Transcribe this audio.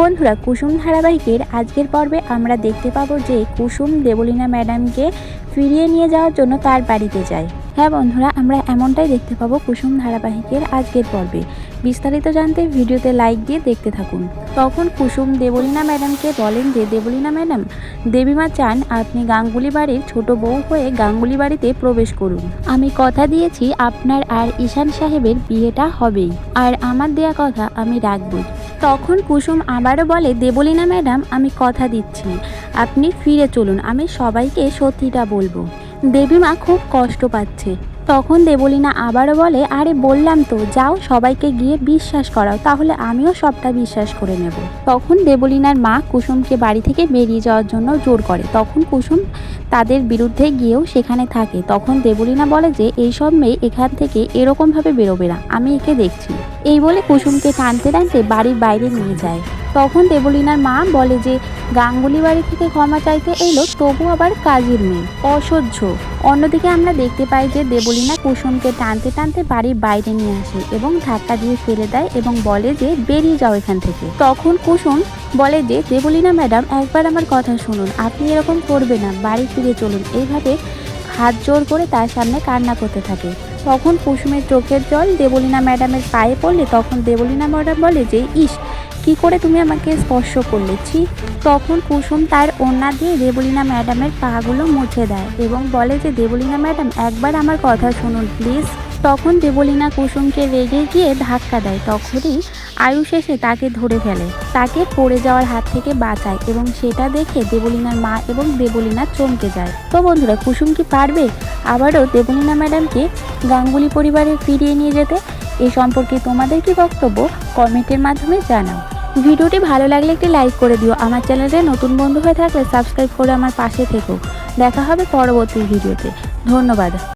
বন্ধুরা, কুসুম ধারাবাহিকের আজকের পর্বে আমরা দেখতে পাবো যে কুসুম দেবলীনা ম্যাডামকে ফিরিয়ে নিয়ে যাওয়ার জন্য তার বাড়িতে যায়। হ্যাঁ বন্ধুরা, আমরা এমনটাই দেখতে পাবো কুসুম ধারাবাহিকের আজকের পর্বে। বিস্তারিত জানতে ভিডিওতে লাইক দিয়ে দেখতে থাকুন। তখন কুসুম দেবলীনা ম্যাডামকে বলেন যে, দেবলীনা ম্যাডাম, দেবীমা চান আপনি গাঙ্গুলি বাড়ির ছোট বউ হয়ে গাঙ্গুলি বাড়িতে প্রবেশ করুন। আমি কথা দিয়েছি, আপনার আর ঈশান সাহেবের বিয়েটা হবেই। আর আমার দেয়া কথা আমি রাখবই। তখন কুসুম আবারও বলে, দেবলীনা ম্যাডাম, আমি কথা দিচ্ছি। আপনি ফিরে চলুন, আমি সবাইকে সত্যিটা বলব। দেবীমা খুব কষ্ট পাচ্ছে। তখন দেবলীনা আবারও বলে, আরে বললাম তো, যাও সবাইকে গিয়ে বিশ্বাস করাও, তাহলে আমিও সবটা বিশ্বাস করে নেব। তখন দেবলীনার মা কুসুমকে বাড়ি থেকে বেরিয়ে যাওয়ার জন্য জোর করে। তখন কুসুম তাদের বিরুদ্ধে গিয়েও সেখানে থাকে। তখন দেবলীনা বলে যে এইসব মেয়ে এখান থেকে এরকমভাবে বেরোবে না, আমি একে দেখছি। এই বলে কুসুমকে টানতে টানতে বাড়ির বাইরে নিয়ে যায়। তখন দেবলীনার মা বলে যে, গাঙ্গুলি বাড়ি থেকে ক্ষমা চাইতে এলো তবু আবার কাজের মেয়ে অসহ্য অন্যদিকে আমরা দেখতে পাই যে দেবলীনা কুসুমকে টানতে টানতে বাড়ির বাইরে নিয়ে আসে এবং ধাক্কা দিয়ে ফেলে দেয় এবং বলে যে বেরিয়ে যাও এখান থেকে তখন কুসুম বলে যে দেবলীনা ম্যাডাম একবার আমার কথা শুনুন আপনি এরকম করবে না বাড়ি ফিরে চলুন এইভাবে হাত জোর করে তার সামনে কান্না করতে থাকে তখন কুসুমের চোখের জল দেবলীনা ম্যাডামের পায়ে পড়লে তখন দেবলীনা ম্যাডাম বলে যে ইস কি করে তুমি আমাকে স্পর্শ করলে? ছি, তখন কুসুম তার ওড়না দিয়ে দেবলীনা ম্যাডামের পাগুলো মুছে দেয় এবং বলে যে, দেবলীনা ম্যাডাম, একবার আমার কথা শুনুন, প্লিজ। তখন দেবলীনা কুসুমকে রেগে গিয়ে ধাক্কা দেয়। তখনই আয়ুষ এসে তাকে ধরে ফেলে। তাকে পড়ে যাওয়ার হাত থেকে বাঁচায় এবং সেটা দেখে দেবলীনার মা এবং দেবলীনা চমকে যায়। তো বন্ধুরা, কুসুম কি পারবে আবারও দেবলীনা ম্যাডামকে গাঙ্গুলি পরিবারে ফিরিয়ে নিয়ে যেতে? এ সম্পর্কে তোমাদের কি বক্তব্য? কমেন্টের মাধ্যমে জানাও। ভিডিওটি ভালো লাগলে একটি লাইক করে দিও। আমার চ্যানেলে নতুন বন্ধু হয়ে থাকলে সাবস্ক্রাইব করে আমার পাশে থেকো। দেখা হবে পরবর্তী ভিডিওতে। ধন্যবাদ।